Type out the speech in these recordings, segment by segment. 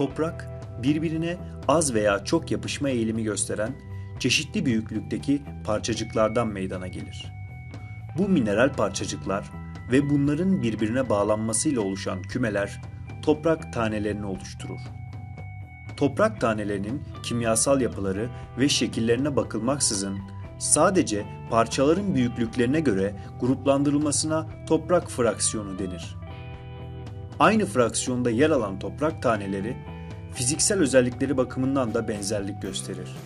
Toprak, birbirine az veya çok yapışma eğilimi gösteren çeşitli büyüklükteki parçacıklardan meydana gelir. Bu mineral parçacıklar ve bunların birbirine bağlanmasıyla oluşan kümeler toprak tanelerini oluşturur. Toprak tanelerinin kimyasal yapıları ve şekillerine bakılmaksızın sadece parçaların büyüklüklerine göre gruplandırılmasına toprak fraksiyonu denir. Aynı fraksiyonda yer alan toprak taneleri fiziksel özellikleri bakımından da benzerlik gösterir.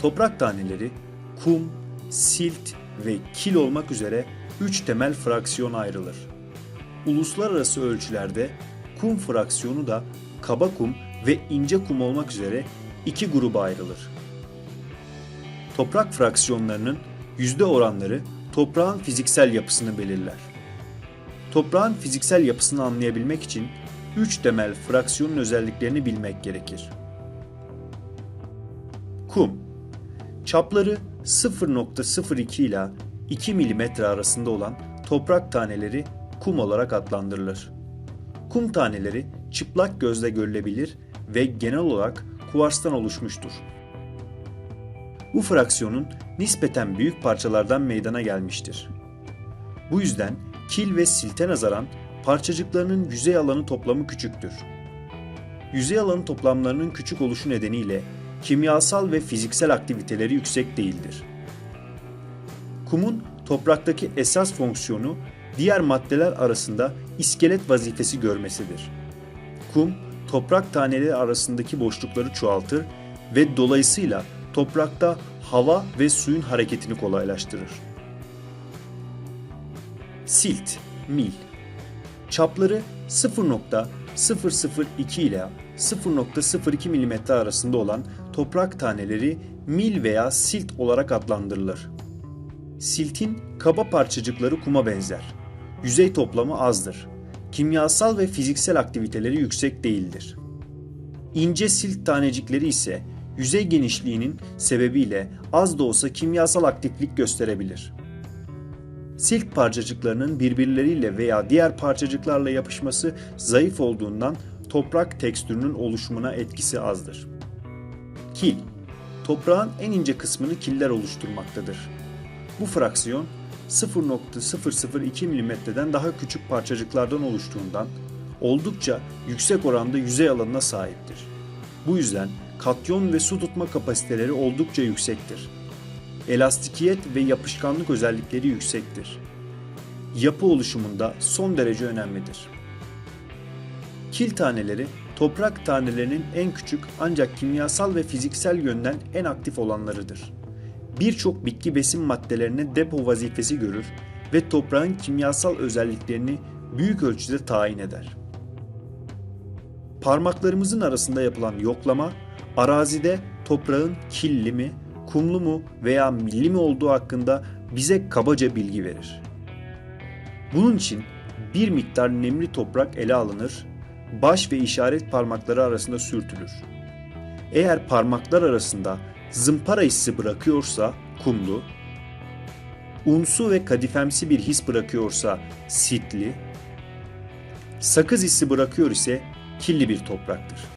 Toprak taneleri kum, silt ve kil olmak üzere üç temel fraksiyona ayrılır. Uluslararası ölçülerde kum fraksiyonu da kaba kum ve ince kum olmak üzere iki gruba ayrılır. Toprak fraksiyonlarının yüzde oranları toprağın fiziksel yapısını belirler. Toprağın fiziksel yapısını anlayabilmek için üç temel fraksiyonun özelliklerini bilmek gerekir. Kum Çapları 0.02 ile 2 mm arasında olan toprak taneleri kum olarak adlandırılır. Kum taneleri çıplak gözle görülebilir ve genel olarak kuvarstan oluşmuştur. Bu fraksiyonun nispeten büyük parçalardan meydana gelmiştir. Bu yüzden kil ve silte nazaran parçacıklarının yüzey alanı toplamı küçüktür. Yüzey alanı toplamlarının küçük oluşu nedeniyle kimyasal ve fiziksel aktiviteleri yüksek değildir. Kumun topraktaki esas fonksiyonu diğer maddeler arasında iskelet vazifesi görmesidir. Kum, toprak taneleri arasındaki boşlukları çoğaltır ve dolayısıyla toprakta hava ve suyun hareketini kolaylaştırır. Silt, mil Çapları 0.002 ile 0.02 mm arasında olan toprak taneleri mil veya silt olarak adlandırılır. Siltin kaba parçacıkları kuma benzer. Yüzey toplamı azdır. Kimyasal ve fiziksel aktiviteleri yüksek değildir. İnce silt tanecikleri ise yüzey genişliğinin sebebiyle az da olsa kimyasal aktiflik gösterebilir. Silt parçacıklarının birbirleriyle veya diğer parçacıklarla yapışması zayıf olduğundan toprak tekstürünün oluşumuna etkisi azdır. Kil Toprağın en ince kısmını killer oluşturmaktadır. Bu fraksiyon 0.002 mm'den daha küçük parçacıklardan oluştuğundan oldukça yüksek oranda yüzey alanına sahiptir. Bu yüzden katyon ve su tutma kapasiteleri oldukça yüksektir. Elastikiyet ve yapışkanlık özellikleri yüksektir. Yapı oluşumunda son derece önemlidir. Kil taneleri toprak tanelerinin en küçük ancak kimyasal ve fiziksel yönden en aktif olanlarıdır. Birçok bitki besin maddelerine depo vazifesi görür ve toprağın kimyasal özelliklerini büyük ölçüde tayin eder. Parmaklarımızın arasında yapılan yoklama, arazide toprağın killi mi, kumlu mu veya milli mi olduğu hakkında bize kabaca bilgi verir. Bunun için bir miktar nemli toprak ele alınır, baş ve işaret parmakları arasında sürtülür. Eğer parmaklar arasında zımpara hissi bırakıyorsa kumlu, unsu ve kadifemsi bir his bırakıyorsa sitli, sakız hissi bırakıyor ise killi bir topraktır.